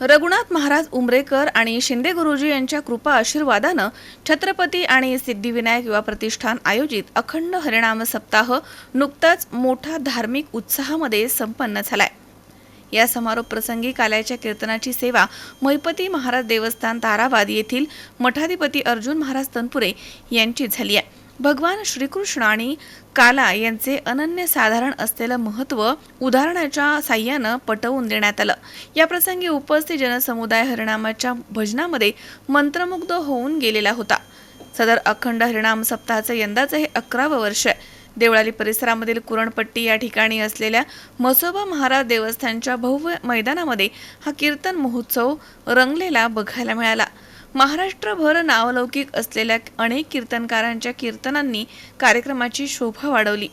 रघुनाथ महाराज उमरेकर आणि शिंदे गुरुजी यांच्या कृपा आशीर्वादानं छत्रपती आणि सिद्धिविनायक युवा प्रतिष्ठान आयोजित अखंड हरिणाम सप्ताह नुकताच मोठा धार्मिक उत्साहामध्ये संपन्न झालाय. या समारोप प्रसंगी काल्याच्या कीर्तनाची सेवा महिपती महाराज देवस्थान ताराबाद येथील मठाधिपती अर्जुन महाराज तनपुरे यांची झाली आहे. भगवान श्रीकृष्ण आणि काला यांचे अनन्य साधारण असलेलं महत्त्व उदाहरणाच्या साह्यानं पटवून देण्यात आलं. या प्रसंगी उपस्थित जनसमुदाय हरिणामाच्या भजनामध्ये मंत्रमुग्ध होऊन गेलेला होता. सदर अखंड हरिणाम सप्ताहाचं यंदाचं हे अकरावं वर्ष आहे. देवळाली परिसरामधील कुरणपट्टी या ठिकाणी असलेल्या मसोबा महाराज देवस्थानच्या भव्य मैदानामध्ये हा कीर्तन महोत्सव रंगलेला बघायला मिळाला. महाराष्ट्रभर नावलौकिक असलेल्या अनेक कीर्तनकारांच्या कीर्तनांनी कार्यक्रमाची शोभा वाढवली.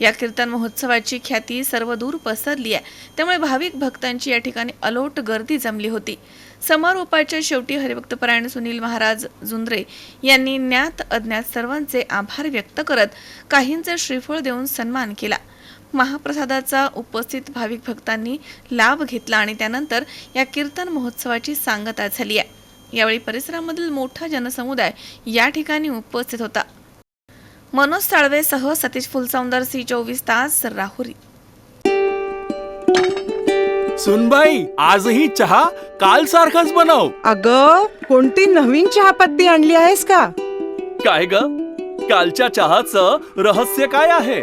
या कीर्तन महोत्सवाची ख्याती सर्वदूर पसरली आहे. त्यामुळे भाविक भक्तांची या ठिकाणी अलोट गर्दी जमली होती. समारोपाच्या शेवटी हरिभक्तपरायण सुनील महाराज जुंद्रे यांनी ज्ञात अज्ञात सर्वांचे आभार व्यक्त करत काहींचे श्रीफळ देऊन सन्मान केला. महाप्रसादाचा उपस्थित भाविक भक्तांनी लाभ घेतला आणि त्यानंतर या कीर्तन महोत्सवाची सांगता झाली आहे. यावेळी परिसरामधील मोठा जनसमुदाय या ठिकाणी उपस्थित होता. मनोज साळवेसह सतीश फुलसौंदर सी चोवीस तास राहुरी. सुनबाई आजही चहा काल सारखाच बनव. अग कोणती नवीन चहापत्ती आणली आहेस का? काय ग? कालच्या चहाचं रहस्य काय आहे?